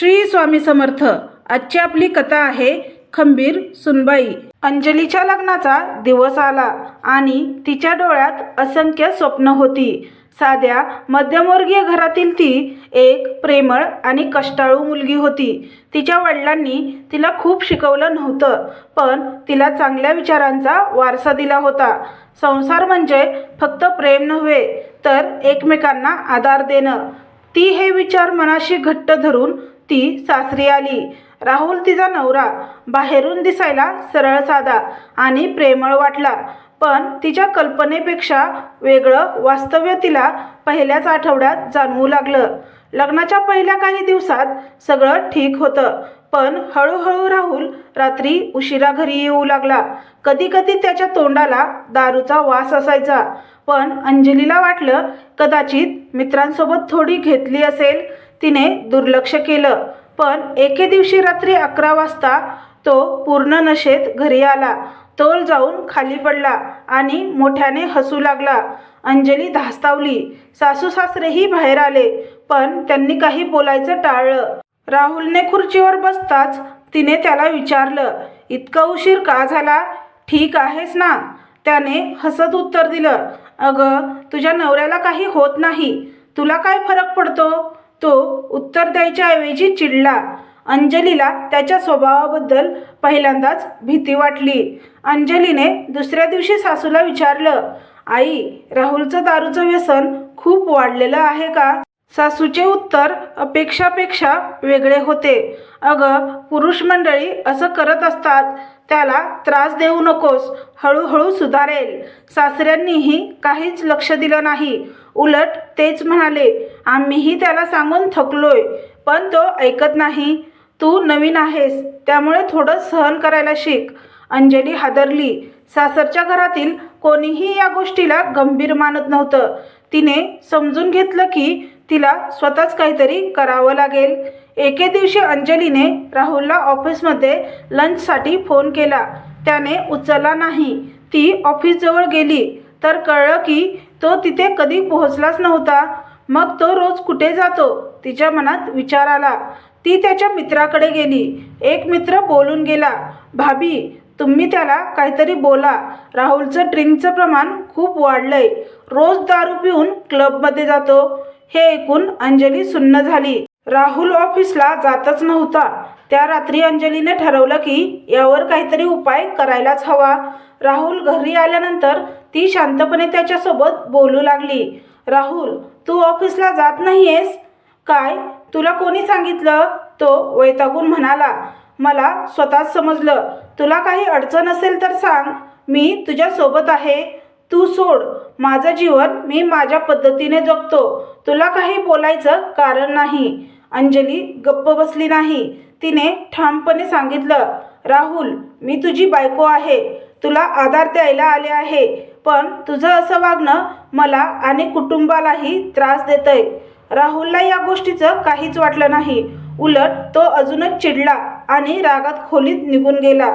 श्री स्वामी समर्थ. आजची आपली कथा आहे खंबीर सुनबाई. अंजलीच्या लग्नाचा दिवस आला आणि तिच्या डोळ्यात असंख्य स्वप्न होती. साध्या मध्यमवर्गीय घरातील ती एक प्रेमळ आणि कष्टाळू मुलगी होती. तिच्या वडिलांनी तिला खूप शिकवलं नव्हतं पण तिला चांगल्या विचारांचा वारसा दिला होता. संसार म्हणजे फक्त प्रेम नव्हे तर एकमेकांना आधार देणं. ती हे विचार मनाशी घट्ट धरून ती सासरी आली. राहुल तिचा नवरा बाहेरून दिसायला सरळ साधा आणि प्रेमळ वाटला. पण तिच्या कल्पनेपेक्षा वेगळं वास्तव्य तिला पहिल्याच आठवड्यात जाणवू लागलं. लग्नाच्या पहिल्या काही दिवसात सगळं ठीक होतं पण हळूहळू राहुल रात्री उशिरा घरी येऊ लागला. कधी कधी त्याच्या तोंडाला दारूचा वास असायचा पण अंजलीला वाटलं कदाचित मित्रांसोबत थोडी घेतली असेल तिने दुर्लक्ष केलं. पण एके दिवशी रात्री अकरा वाजता तो पूर्ण नशेत घरी आला. तोल जाऊन खाली पडला आणि मोठ्याने हसू लागला. अंजली धास्तावली. सासू सासरेही बाहेर आले पण त्यांनी काही बोलायचं टाळलं. राहुलने खुर्चीवर बसताच तिने त्याला विचारलं इतका उशीर का झाला? ठीक आहेस ना? त्याने हसत उत्तर दिलं अगं तुझ्या नवऱ्याला काही होत नाही. तुला काय फरक पडतो? तो उत्तर द्यायच्या ऐवजी चिडला. अंजलीला त्याच्या स्वभावाबद्दल पहिल्यांदाच भीती वाटली. अंजलीने दुसऱ्या दिवशी सासूला विचारलं आई राहुलचं दारूचं व्यसन खूप वाढलेलं आहे का? सासूचे उत्तर अपेक्षापेक्षा वेगळे होते. अगं पुरुष मंडळी असं करत असतात त्याला त्रास देऊ नकोस हळूहळू सुधारेल. सासऱ्यांनीही काहीच लक्ष दिलं नाही. उलट तेच म्हणाले आम्हीही त्याला सांगून थकलोय पण तो ऐकत नाही. तू नवीन आहेस त्यामुळे थोडं सहन करायला शिक. अंजली हादरली. सासरच्या घरातील कोणीही या गोष्टीला गंभीर मानत नव्हतं. तिने समजून घेतलं की तिला स्वतःच काहीतरी करावं लागेल. एके दिवशी अंजलीने राहुलला ऑफिसमध्ये लंचसाठी फोन केला. त्याने उचलला नाही. ती ऑफिसजवळ गेली. तर कळलं की तो तिथे कधी पोहोचलाच नव्हता. मग तो रोज कुठे जातो? तिच्या मनात विचार आला. ती त्याच्या मित्राकडे गेली. एक मित्र बोलून गेला भाभी तुम्ही त्याला काहीतरी बोला. राहुलचं ड्रिंकचं प्रमाण खूप वाढलंय. रोज दारू पिऊन क्लबमध्ये जातो. हे ऐकून अंजली सुन्न झाली. राहुल ऑफिसला जातच नव्हता. त्या रात्री अंजलीने ठरवलं की यावर काहीतरी उपाय करायलाच हवा. राहुल घरी आल्यानंतर ती शांतपणे त्याच्यासोबत बोलू लागली. राहुल तू ऑफिसला जात नाहीयेस? काय? तुला कोणी सांगितलं? तो वैतागून म्हणाला. मला स्वतःच समजलं. तुला काही अडचण असेल तर सांग. मी तुझ्यासोबत आहे. तू सोड. माझं जीवन मी माझ्या पद्धतीने जगतो. तुला काही बोलायचं कारण नाही. अंजली गप्प बसली नाही. तिने ठामपणे सांगितलं राहुल मी तुझी बायको आहे. तुला आधार द्यायला आले आहे. पण तुझं असं वागणं मला आणि कुटुंबालाही त्रास देतंय. राहुलला या गोष्टीचं काहीच वाटलं नाही. उलट तो अजूनच चिडला आणि रागात खोलीत निघून गेला.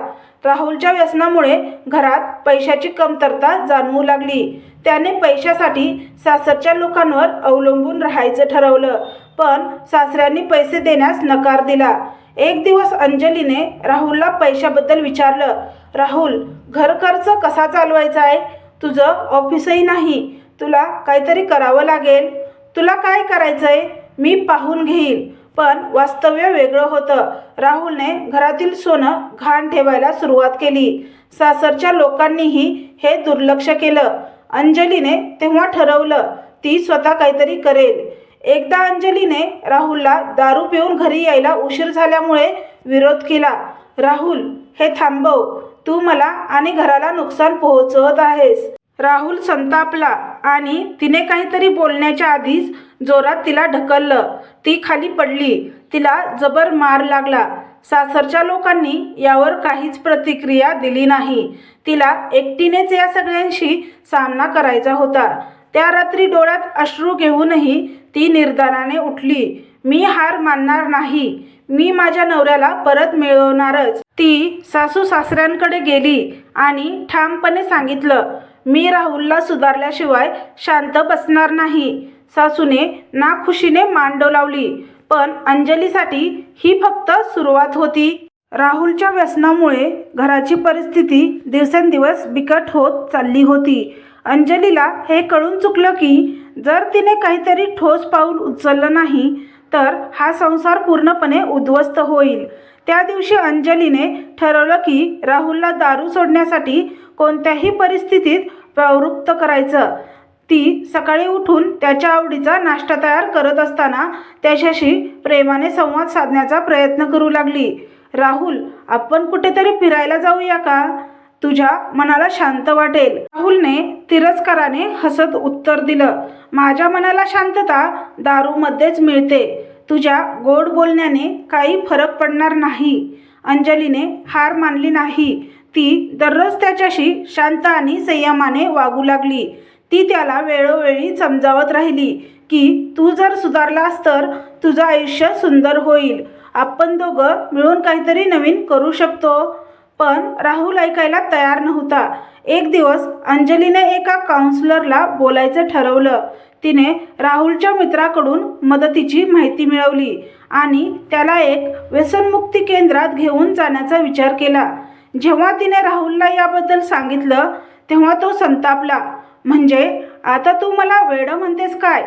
राहुलच्या व्यसनामुळे घरात पैशाची कमतरता जाणवू लागली. त्याने पैशासाठी सासरच्या लोकांवर अवलंबून राहायचं ठरवलं पण सासऱ्यांनी पैसे देण्यास नकार दिला. एक दिवस अंजलीने राहुलला पैशाबद्दल विचारलं राहुल घर खर्च कसा चालवायचा आहे? तुझं ऑफिसही नाही. तुला काहीतरी करावं लागेल. तुला काय करायचं आहे मी पाहून घेईल. पण वास्तव्य वेगळं होतं. राहुलने घरातील सोनं घाण ठेवायला सुरुवात केली. सासरच्या लोकांनीही हे दुर्लक्ष केलं. अंजलीने तेव्हा ठरवलं ती स्वतः काहीतरी करेल. एकदा अंजलीने राहुलला दारू पिऊन घरी यायला उशीर झाल्यामुळे विरोध केला. राहुल हे थांबव. तू मला आणि घराला नुकसान पोहोचवत आहेस. राहुल संतापला. आणि तिने काहीतरी बोलण्याच्या आधीच जोरात तिला ढकललं. ती खाली पडली. तिला जबर मार लागला. सासरच्या लोकांनी यावर काहीच प्रतिक्रिया दिली नाही. तिला एकटीनेच या सगळ्यांशी सामना करायचा होता. त्या रात्री डोळ्यात अश्रू घेऊनही ती निर्धाराने उठली. मी हार मानणार नाही. मी माझ्या नवऱ्याला परत मिळवणारच. ती सासू सासऱ्यांकडे गेली आणि ठामपणे सांगितलं मी राहुलला सुधारल्याशिवाय शांत बसणार नाही. सासूने नाखुशीने मान डोलावली पण अंजलीसाठी ही फक्त सुरुवात होती. राहुलच्या व्यसनामुळे घराची परिस्थिती दिवसेंदिवस बिकट होत चालली होती. अंजलीला हे कळून चुकलं की जर तिने काहीतरी ठोस पाऊल उचललं नाही तर हा संसार पूर्णपणे उद्ध्वस्त होईल. त्या दिवशी अंजलीने ठरवलं की राहुलला दारू सोडण्यासाठी कोणत्याही परिस्थितीत प्रवृत्त करायचं. ती सकाळी उठून त्याच्या आवडीचा नाश्ता तयार करत असताना त्याच्याशी प्रेमाने संवाद साधण्याचा प्रयत्न करू लागली. राहुल आपण कुठेतरी फिरायला जाऊया का? तुझ्या मनाला शांत वाटेल. राहुलने तिरस्काराने हसत उत्तर दिलं. माझ्या मनाला शांतता दारूमध्येच मिळते. तुझ्या गोड बोलण्याने काही फरक पडणार नाही. अंजलीने हार मानली नाही. ती दररोज त्याच्याशी शांत आणि संयमाने वागू लागली. ती त्याला वेळोवेळी समजावत राहिली की तू जर सुधारलास तर तुझं आयुष्य सुंदर होईल. आपण दोघं मिळून काहीतरी नवीन करू शकतो. पण राहुल ऐकायला तयार नव्हता. एक दिवस अंजलीने एका काउन्सिलरला बोलायचं ठरवलं. तिने राहुलच्या मित्राकडून मदतीची माहिती मिळवली आणि त्याला एक व्यसनमुक्ती केंद्रात घेऊन जाण्याचा विचार केला. जेव्हा तिने राहुलला याबद्दल सांगितलं तेव्हा तो संतापला. म्हणजे आता तू मला वेडं म्हणतेस काय?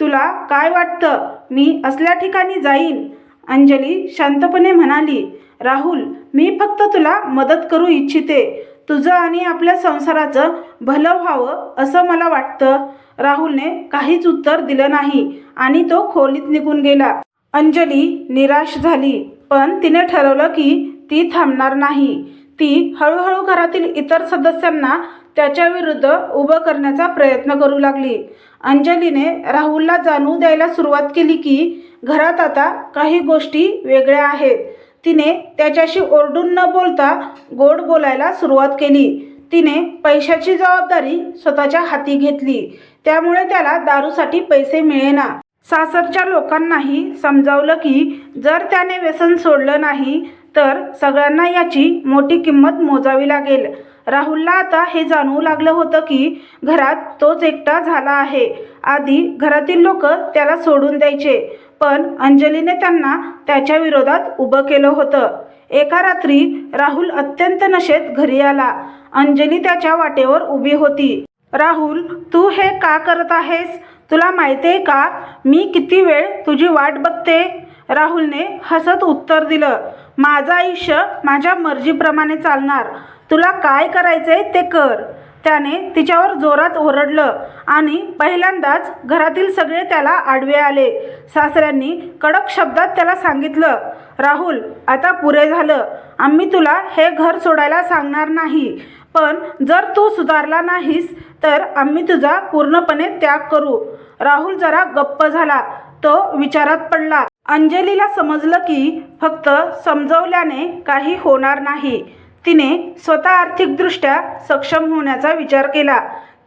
तुला काय वाटतं? मी असल्या ठिकाणी जाईन. अंजली शांतपणे म्हणाली राहुल मी फक्त तुला मदत करू इच्छिते. तुझं आणि आपल्या संसाराचं भलं व्हावं असं मला वाटतं. राहुलने काहीच उत्तर दिलं नाही आणि तो खोलीत निघून गेला. अंजली निराश झाली पण तिने ठरवलं की ती थांबणार नाही. ती हळूहळू घरातील इतर सदस्यांना त्याच्या विरुद्ध उभं करण्याचा प्रयत्न करू लागली. अंजलीने राहुलला जाणू द्यायला सुरुवात केली की घरात आता काही गोष्टी वेगळ्या आहेत. तिने त्याच्याशी ओरडून न बोलता गोड बोलायला सुरुवात केली. तिने पैशाची जबाबदारी स्वतःच्या हाती घेतली. त्यामुळे त्याला दारूसाठी पैसे मिळेना. सासरच्या लोकांनाही समजावलं की जर त्याने व्यसन सोडलं नाही तर सगळ्यांना याची मोठी किंमत मोजावी लागेल. राहुलला आता हे जाणवू लागलं होतं की घरात तोच एकटा झाला आहे. आधी घरातील लोक त्याला सोडून द्यायचे. पण अंजलीने त्यांना त्याच्या विरोधात उभं केलं होतं. एका रात्री राहुल अत्यंत नशेत घरी आला. अंजली त्याच्या वाटेवर उभी होती. राहुल तू हे का करत आहेस? तुला माहिती आहे का? मी किती वेळ तुझी वाट बघते? राहुलने हसत उत्तर दिलं. माझं आयुष्य माझ्या मर्जीप्रमाणे चालणार. तुला काय करायचंय ते कर. त्याने तिच्यावर जोरात ओरडलं आणि पहिल्यांदाच घरातील सगळे त्याला आडवे आले. सासऱ्यांनी कडक शब्दात त्याला सांगितलं राहुल आता पुरे झालं. आम्ही तुला हे घर सोडायला सांगणार नाही. पण जर तू सुधारला नाहीस तर आम्ही तुझा पूर्णपणे त्याग करू. राहुल जरा गप्प झाला. तो विचारात पडला. अंजलीला समजलं की फक्त समजवल्याने काही होणार नाही. तिने स्वतः आर्थिकदृष्ट्या सक्षम होण्याचा विचार केला.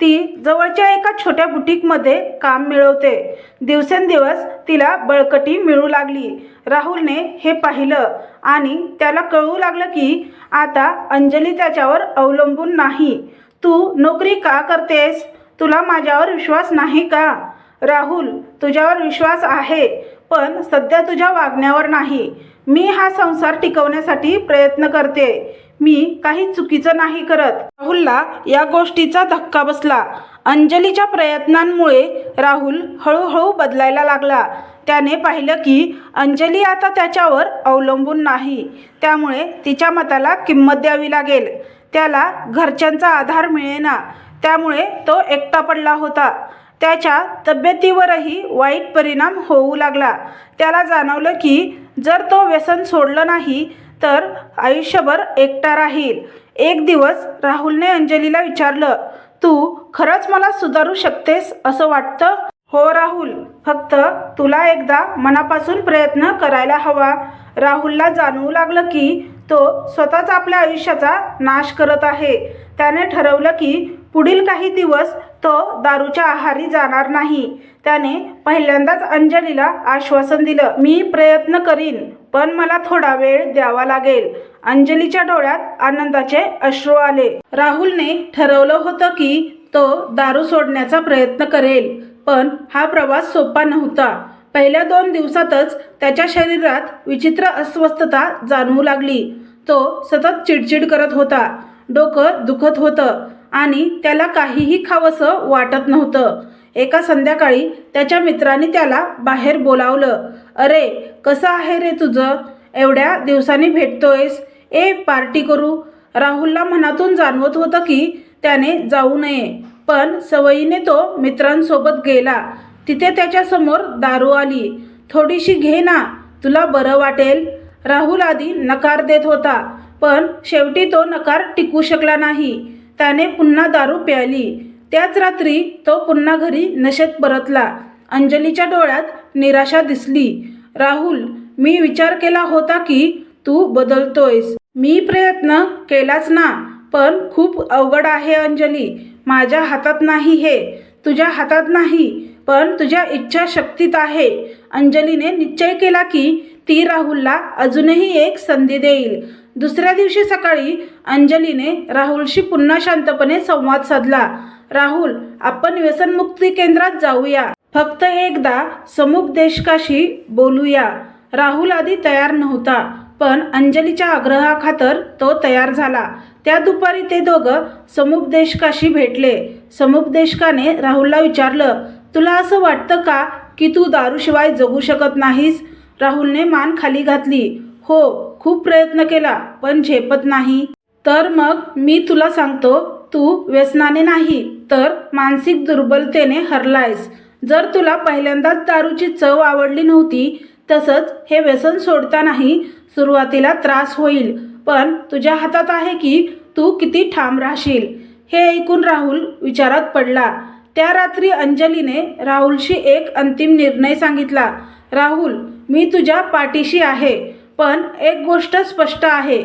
ती जवळच्या एका छोट्या बुटीकमध्ये काम मिळवते. दिवसेंदिवस तिला बळकटी मिळू लागली. राहुलने हे पाहिलं आणि त्याला कळू लागलं की आता अंजली त्याच्यावर अवलंबून नाही. तू नोकरी का करतेस? तुला माझ्यावर विश्वास नाही का? राहुल तुझ्यावर विश्वास आहे पण सध्या तुझ्या वागण्यावर नाही. मी हा संसार टिकवण्यासाठी प्रयत्न करते. मी काही चुकीचं नाही करत. राहुलला या गोष्टीचा धक्का बसला. अंजलीच्या प्रयत्नांमुळे राहुल हळूहळू बदलायला लागला. त्याने पाहिलं की अंजली आता त्याच्यावर अवलंबून नाही. त्यामुळे तिच्या मताला किंमत द्यावी लागेल. त्याला घरच्यांचा आधार मिळेना. त्यामुळे तो एकटा पडला होता. त्याच्या तब्येतीवरही वाईट परिणाम होऊ लागला. त्याला जाणवलं की जर तो व्यसन सोडलं नाही तर आयुष्यभर एकटा राहील. एक दिवस राहुलने अंजलीला विचारलं तू खरंच मला सुधारू शकतेस असं वाटतं? हो राहुल फक्त तुला एकदा मनापासून प्रयत्न करायला हवा. राहुलला जाणवू लागलं की तो स्वतःच आपल्या आयुष्याचा नाश करत आहे. त्याने ठरवलं की पुढील काही दिवस तो दारूच्या आहारी जाणार नाही. त्याने पहिल्यांदाच अंजलीला आश्वासन दिलं मी प्रयत्न करीन. पण मला थोडा वेळ द्यावा लागेल. अंजलीच्या डोळ्यात आनंदाचे अश्रू आले. राहुलने ठरवलं होतं की तो दारू सोडण्याचा प्रयत्न करेल पण हा प्रवास सोपा नव्हता. पहिल्या दोन दिवसातच त्याच्या शरीरात विचित्र अस्वस्थता जाणवू लागली. तो सतत चिडचिड करत होता. डोकं दुखत होतं आणि त्याला काहीही खावंसं वाटत नव्हतं. एका संध्याकाळी त्याच्या मित्राने त्याला बाहेर बोलावलं. अरे कसं आहे रे तुझं? एवढ्या दिवसांनी भेटतोयस. ए पार्टी करू. राहुलला मनातून जाणवत होतं की त्याने जाऊ नये. पण सवयीने तो मित्रांसोबत गेला. तिथे त्याच्यासमोर दारू आली. थोडीशी घे ना. तुला बरं वाटेल. राहुल आधी नकार देत होता पण शेवटी तो नकार टिकू शकला नाही. त्याने पुन्हा दारू प्यायली त्याच रात्री तो पुन्हा घरी नशेत परतला. अंजलीच्या डोळ्यात निराशा दिसली. राहुल मी विचार केला होता की तू बदलतोयस. मी प्रयत्न केलाच ना पण खूप अवघड आहे अंजली. माझ्या हातात नाही हे. तुझ्या हातात नाही पण तुझ्या इच्छाशक्तीत आहे. अंजलीने निश्चय केला की ती राहुलला अजूनही एक संधी देईल. दुसऱ्या दिवशी सकाळी अंजलीने राहुलशी पुन्हा शांतपणे संवाद साधला. राहुल आपण व्यसनमुक्ती केंद्रात जाऊया. फक्त एकदा समुपदेशकाशी बोलूया. राहुल आधी तयार नव्हता पण अंजलीच्या आग्रहाखातर तो तयार झाला. त्या दुपारी ते दोघं समुपदेशकाशी भेटले. समुपदेशकाने राहुलला विचारलं तुला असं वाटतं का की तू दारूशिवाय जगू शकत नाहीस? राहुलने मान खाली घातली. हो खूप प्रयत्न केला पण झेपत नाही. तर मग मी तुला सांगतो तू व्यसनाने नाही तर मानसिक दुर्बलतेने हरलायस. जर तुला पहिल्यांदाच दारूची चव आवडली नव्हती तसंच हे व्यसन सोडतानाही सुरुवातीला त्रास होईल. पण तुझ्या हातात आहे की तू किती ठाम राहशील? हे ऐकून राहुल विचारात पडला. त्या रात्री अंजलीने राहुलशी एक अंतिम निर्णय सांगितला. राहुल मी तुझ्या पाठीशी आहे पण एक गोष्ट स्पष्ट आहे.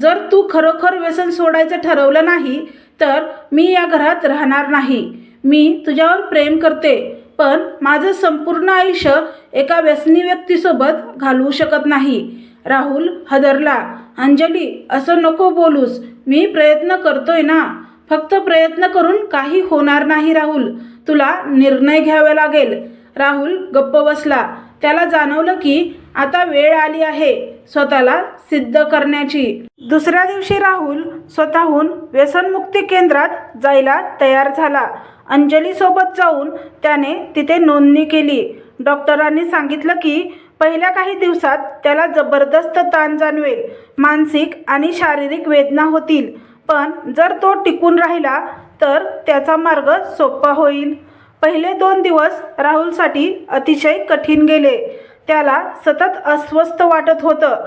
जर तू खरोखर व्यसन सोडायचं ठरवलं नाही तर मी या घरात राहणार नाही. मी तुझ्यावर प्रेम करते पण माझं संपूर्ण आयुष्य एका व्यसनी व्यक्तीसोबत घालवू शकत नाही. राहुल हदरला. अंजली असं नको बोलूस. मी प्रयत्न करतोय ना. फक्त प्रयत्न करून काही होणार नाही राहुल. तुला निर्णय घ्यावा लागेल. राहुल गप्प बसला. त्याला जाणवलं की आता वेळ आली आहे स्वतःला सिद्ध करण्याची. दुसऱ्या दिवशी राहुल स्वतःहून व्यसनमुक्ती केंद्रात जायला तयार झाला. अंजलीसोबत जाऊन त्याने तिथे नोंदणी केली. डॉक्टरांनी सांगितलं की पहिल्या काही दिवसात त्याला जबरदस्त ताण जाणवेल. मानसिक आणि शारीरिक वेदना होतील. पण जर तो टिकून राहिला तर त्याचा मार्ग सोपा होईल. पहिले दोन दिवस राहुलसाठी अतिशय कठीण गेले. त्याला सतत अस्वस्थ वाटत होतं.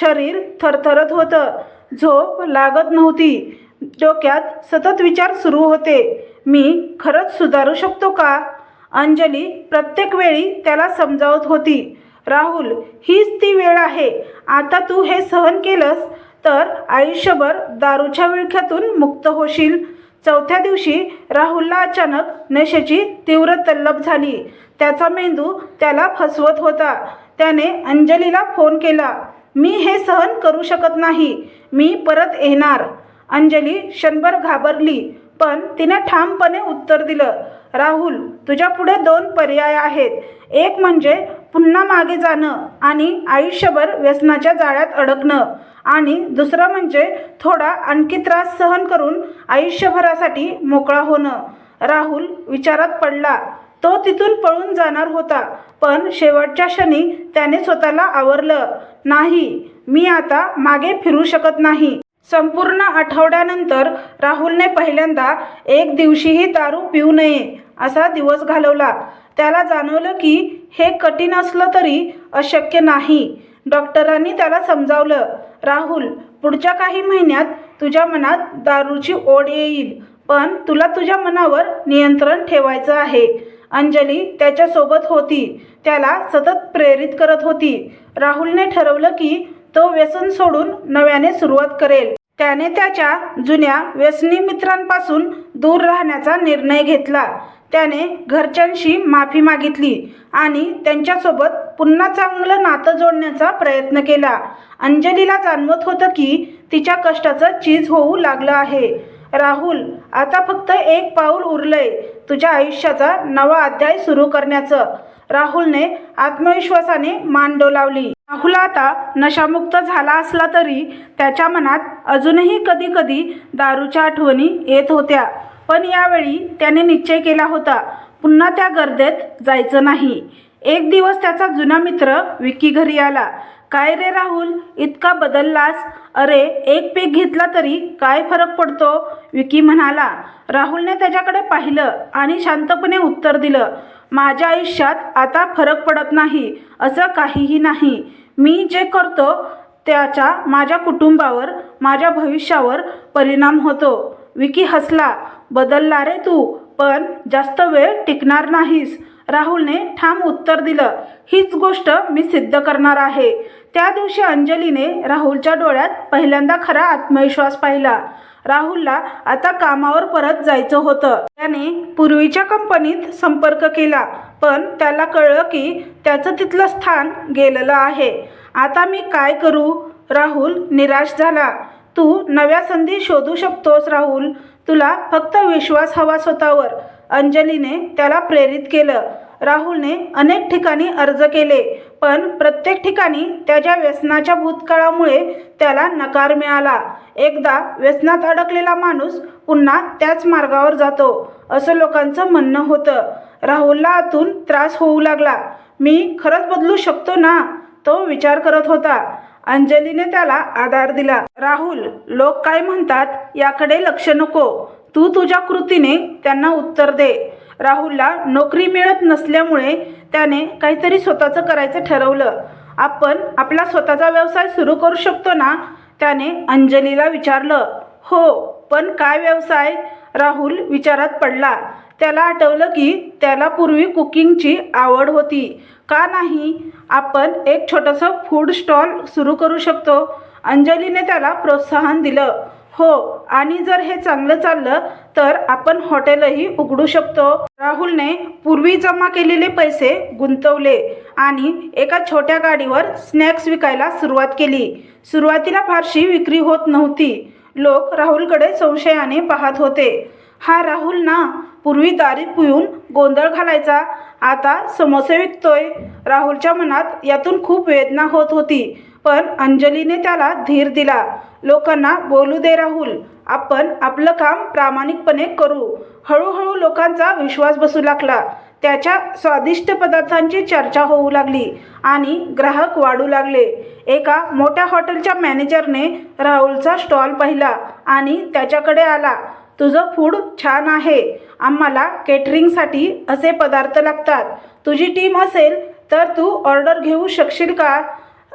शरीर थरथरत होतं. झोप लागत नव्हती. डोक्यात सतत विचार सुरू होते. मी खरंच सुधारू शकतो का? अंजली प्रत्येक वेळी त्याला समजावत होती. राहुल हीच ती वेळ आहे. आता तू हे सहन केलंस? तर आयुष्यभर दारूच्या विळख्यातून मुक्त होशील. चौथ्या दिवशी राहुलला अचानक नशेची तीव्र तल्लभ झाली. त्याचा मेंदू त्याला फसवत होता. त्याने अंजलीला फोन केला मी हे सहन करू शकत नाही. मी परत येणार. अंजली क्षणभर घाबरली पण तिने ठामपणे उत्तर दिलं राहुल तुझ्या पुढे दोन पर्याय आहेत. एक म्हणजे पुन्हा मागे जाणं आणि आयुष्यभर व्यसनाच्या जाळ्यात अडकणं. आणि दुसरं म्हणजे थोडा आणखी त्रास सहन करून आयुष्यभरासाठी मोकळा होणं. राहुल विचारात पडला. तो तिथून पळून जाणार होता पण शेवटच्या क्षणी त्याने स्वतःला आवरलं. नाही मी आता मागे फिरू शकत नाही. संपूर्ण आठवड्यानंतर राहुलने पहिल्यांदा एक दिवशीही दारू पिऊ नये असा दिवस घालवला. त्याला जाणवलं की हे कठीण असलं तरी अशक्य नाही. डॉक्टरांनी त्याला समजावलं राहुल पुढच्या काही महिन्यात तुझ्या मनात दारूची ओढ येईल पण तुला तुझ्या मनावर नियंत्रण ठेवायचं आहे. अंजली त्याच्यासोबत होती त्याला सतत प्रेरित करत होती. राहुलने ठरवलं की तो व्यसन सोडून नव्याने सुरुवात करेल. त्याने त्याच्या जुन्या व्यसनी मित्रांपासून दूर राहण्याचा निर्णय घेतला. त्याने घरच्यांशी माफी मागितली आणि त्यांच्यासोबत पुन्हा चांगलं नातं जोडण्याचा प्रयत्न केला. अंजलीला जाणवत होतं की तिच्या कष्टाचं चीज होऊ लागलं आहे. राहुल आता फक्त एक पाऊल उरलंय. तुझ्या आयुष्याचा नवा अध्याय सुरू करण्याचं. राहुलने आत्मविश्वासाने मान डोलावली. राहुल आता नशामुक्त झाला असला तरी त्याच्या मनात अजूनही कधी कधी दारूच्या आठवणी येत होत्या. पण यावेळी त्याने निश्चय केला होता पुन्हा त्या गर्दीत जायचं नाही. एक दिवस त्याचा जुना मित्र विकी घरी आला. काय रे राहुल इतका बदललास? अरे एक पीक घेतला तरी काय फरक पडतो? विकी म्हणाला. राहुलने त्याच्याकडे पाहिलं आणि शांतपणे उत्तर दिलं माझ्या आयुष्यात आता फरक पडत नाही असं काहीही नाही. मी जे करतो त्याचा माझ्या कुटुंबावर माझ्या भविष्यावर परिणाम होतो. विकी हसला बदलला रे तू पण जास्त वेळ टिकणार नाहीस. राहुलने ठाम उत्तर दिलं हीच गोष्ट मी सिद्ध करणार आहे. त्या दिवशी अंजलीने राहुलच्या डोळ्यात पहिल्यांदा खरा आत्मविश्वास पाहिला. राहुलला आता कामावर परत जायचं होतं. त्याने पूर्वीच्या कंपनीत संपर्क केला पण त्याला कळलं की त्याचं तिथलं स्थान गेलेलं आहे. आता मी काय करू? राहुल निराश झाला. तू नव्या संधी शोधू शकतोस राहुल. तुला फक्त विश्वास हवा स्वतःवर. अंजलीने त्याला प्रेरित केलं. राहुलने अनेक ठिकाणी अर्ज केले पण प्रत्येक ठिकाणी त्याच्या व्यसनाच्या भूतकाळामुळे त्याला नकार मिळाला. एकदा व्यसनात अडकलेला माणूस पुन्हा त्याच मार्गावर जातो असं लोकांचं म्हणणं होतं. राहुलला आतून त्रास होऊ लागला. मी खरंच बदलू शकतो ना? तो विचार करत होता. अंजलीने त्याला आधार दिला. राहुल लोक काय म्हणतात याकडे लक्ष नको. तू तुझ्या कृतीने त्यांना उत्तर दे. राहुलला नोकरी मिळत नसल्यामुळे त्याने काहीतरी स्वतःचं करायचं ठरवलं. आपण आपला स्वतःचा व्यवसाय सुरू करू शकतो ना? त्याने अंजलीला विचारलं. हो पण काय व्यवसाय? राहुल विचारात पडला. त्याला आठवलं की त्याला पूर्वी कुकिंगची आवड होती. का नाही? आपण एक छोटंसं फूड स्टॉल सुरू करू शकतो. अंजलीने त्याला प्रोत्साहन दिलं. हो आणि जर हे चांगलं चाललं तर आपण हॉटेलही उघडू शकतो. राहुलने पूर्वी जमा केलेले पैसे गुंतवले आणि एका छोट्या गाडीवर स्नॅक्स विकायला सुरुवात केली. सुरुवातीला फारशी विक्री होत नव्हती. लोक राहुलकडे संशयाने पाहत होते. हा राहुल ना पूर्वी दारी पिऊन गोंधळ घालायचा. आता समोसे विकतोय. राहुलच्या मनात यातून खूप वेदना होत होती पण अंजलीने त्याला धीर दिला. लोकांना बोलू दे राहुल आपण आपलं काम प्रामाणिकपणे करू. हळूहळू लोकांचा विश्वास बसू लागला. त्याच्या स्वादिष्ट पदार्थांची चर्चा होऊ लागली आणि ग्राहक वाढू लागले. एका मोठ्या हॉटेलच्या मॅनेजरने राहुलचा स्टॉल पाहिला आणि त्याच्याकडे आला. तुझं फूड छान आहे. आम्हाला केटरिंगसाठी असे पदार्थ लागतात. तुझी टीम असेल तर तू ऑर्डर घेऊ शकशील का?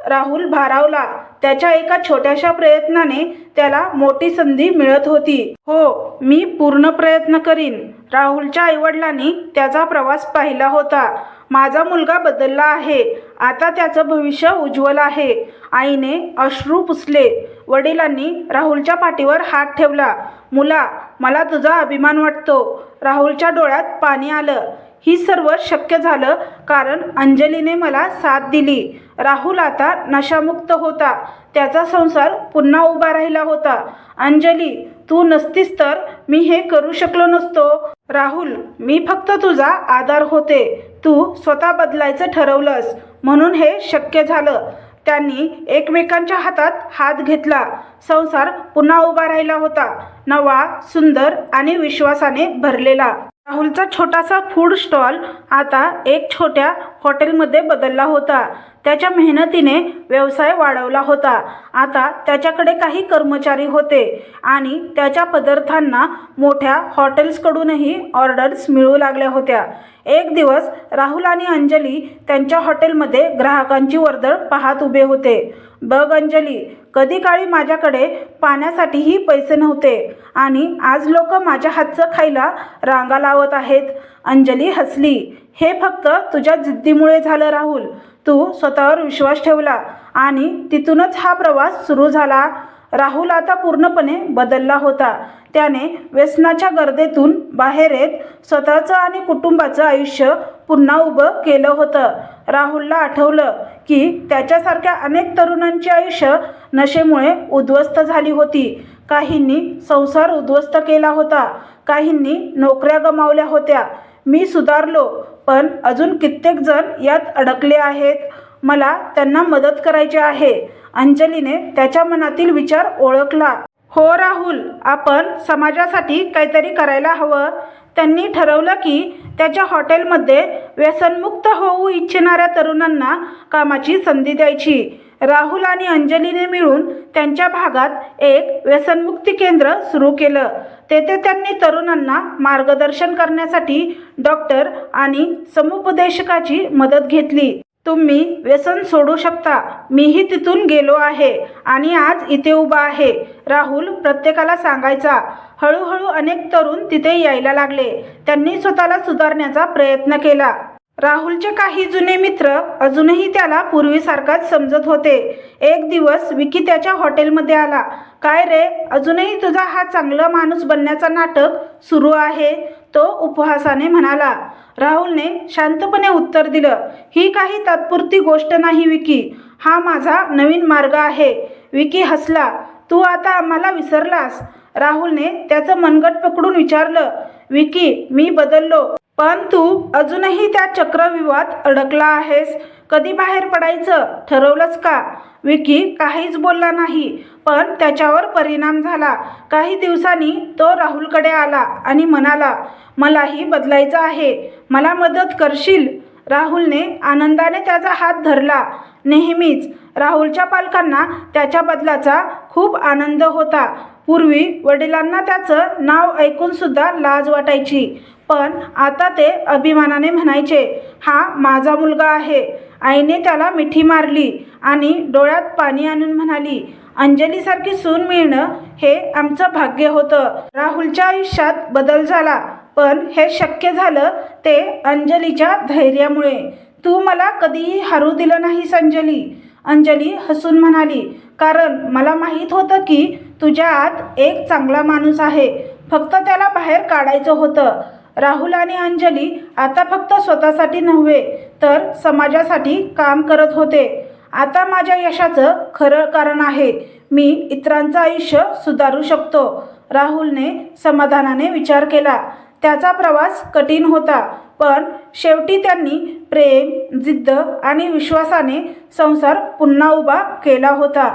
राहुल भारावला. त्याच्या एका छोट्याशा प्रयत्नाने त्याला मोठी संधी मिळत होती. हो मी पूर्ण प्रयत्न करीन. राहुलच्या आईवडिलांनी त्याचा प्रवास पाहिला होता. माझा मुलगा बदलला आहे. आता त्याचं भविष्य उज्ज्वल आहे. आईने अश्रू पुसले. वडिलांनी राहुलच्या पाठीवर हात ठेवला. मुला मला तुझा अभिमान वाटतो. राहुलच्या डोळ्यात पाणी आलं. ही सर्व शक्य झालं कारण अंजलीने मला साथ दिली. राहुल आता नशामुक्त होता. त्याचा संसार पुन्हा उभा राहिला होता. अंजली तू नसतीस तर मी हे करू शकलो नसतो. राहुल मी फक्त तुझा आधार होते. तू स्वतः बदलायचं ठरवलंस. म्हणून हे शक्य झालं. त्यांनी एकमेकांच्या हातात हात घेतला. संसार पुन्हा उभा राहिला होता. नवा सुंदर आणि विश्वासाने भरलेला. राहुलचा छोटासा फूड स्टॉल आता एक छोट्या हॉटेलमध्ये बदलला होता. त्याच्या मेहनतीने व्यवसाय वाढवला होता. आता त्याच्याकडे काही कर्मचारी होते आणि त्याच्या पदार्थांना मोठ्या हॉटेल्सकडूनही ऑर्डर्स मिळू लागल्या होत्या. एक दिवस राहुल आणि अंजली त्यांच्या हॉटेलमध्ये ग्राहकांची वर्दळ पाहत उभे होते. बघ अंजली कधी काळी माझ्याकडे पाण्यासाठीही पैसे नव्हते आणि आज लोक माझ्या हातचं खायला रांगा लावत आहेत अंजली हसली. हे फक्त तुझ्या जिद्दीमुळे झालं राहुल. तू स्वतःवर विश्वास ठेवला आणि तिथूनच हा प्रवास सुरू झाला. राहुल आता पूर्णपणे बदलला होता. त्याने व्यसनाच्या गर्दीतून बाहेर येत स्वतःचं आणि कुटुंबाचं आयुष्य पुन्हा उभं केलं होतं. राहुलला आठवलं की त्याच्यासारख्या अनेक तरुणांची आयुष्य नशेमुळे उद्ध्वस्त झाली होती. काहींनी संसार उद्ध्वस्त केला होता काहींनी नोकऱ्या गमावल्या होत्या. मी सुधारलो पण अजून कित्येक जण यात अडकले आहेत. मला त्यांना मदत करायची आहे. अंजलीने त्याच्या मनातील विचार ओळखला. हो राहुल आपण समाजासाठी काहीतरी करायला हवं. त्यांनी ठरवलं की त्याच्या हॉटेलमध्ये व्यसनमुक्त होऊ इच्छिणाऱ्या तरुणांना कामाची संधी द्यायची. राहुल आणि अंजलीने मिळून त्यांच्या भागात एक व्यसनमुक्ती केंद्र सुरू केलं. तेथे त्यांनी तरुणांना मार्गदर्शन करण्यासाठी डॉक्टर आणि समुपदेशकाची मदत घेतली. तुम्ही व्यसन सोडू शकता. मीही तिथून गेलो आहे आणि आज इथे उभा आहे. राहुल प्रत्येकाला सांगायचा. हळूहळू अनेक तरुण तिथे यायला लागले. त्यांनी स्वतःला सुधारण्याचा प्रयत्न केला. राहुलचे काही जुने मित्र अजूनही त्याला पूर्वीसारखाच समजत होते. एक दिवस विकी त्याच्या हॉटेलमध्ये आला. काय रे अजूनही तुझा हा चांगला माणूस बनण्याचा नाटक सुरू आहे? तो उपहासाने म्हणाला राहुलने शांतपणे उत्तर दिलं ही काही तात्पुरती गोष्ट नाही विकी. हा माझा नवीन मार्ग आहे. विकी हसला तू आता आम्हाला विसरलास. राहुलने त्याचं मनगट पकडून विचारलं विकी मी बदललो. पण तू अजूनही त्या चक्रव्यूहात अडकला आहेस. कधी बाहेर पडायचं? ठरवलंच का? विकी काहीच बोलला नाही. पण त्याच्यावर परिणाम झाला. काही दिवसांनी तो राहुलकडे आला आणि म्हणाला मलाही बदलायचं आहे. मला मदत करशील? राहुलने आनंदाने त्याचा हात धरला. नेहमीच राहुलच्या पालकांना त्याच्या बदलाचा खूप आनंद होता. पूर्वी वडिलांना त्याचं नाव ऐकूनसुद्धा लाज वाटायची. पण आता ते अभिमानाने म्हणायचे हा माझा मुलगा आहे. आईने त्याला मिठी मारली आणि डोळ्यात पाणी आणून म्हणाली अंजलीसारखी सून मिळणं हे आमचं भाग्य होतं. राहुलच्या आयुष्यात बदल झाला पण हे शक्य झालं ते अंजलीच्या धैर्यामुळे. तू मला कधीही हरू दिलं नाही संजली. अंजली हसून म्हणाली कारण मला माहीत होतं की तुझ्या आत एक चांगला माणूस आहे. फक्त त्याला बाहेर काढायचं होतं. राहुल आणि अंजली आता फक्त स्वतःसाठी नव्हे तर समाजासाठी काम करत होते. आता माझ्या यशाचं खरं कारण आहे. मी इतरांचं आयुष्य सुधारू शकतो. राहुलने समाधानाने विचार केला. त्याचा प्रवास कठीण होता. पण शेवटी त्यांनी प्रेम जिद्द आणि विश्वासाने संसार पुन्हा उभा केला होता.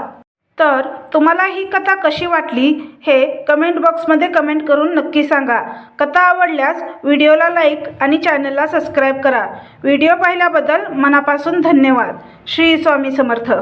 तर तुम्हाला ही कथा कशी वाटली हे कमेंट बॉक्समध्ये कमेंट करून नक्की सांगा. कथा आवडल्यास व्हिडिओला लाईक आणि चॅनलला सबस्क्राईब करा. व्हिडिओ पाहिल्याबद्दल मनापासून धन्यवाद. श्री स्वामी समर्थ.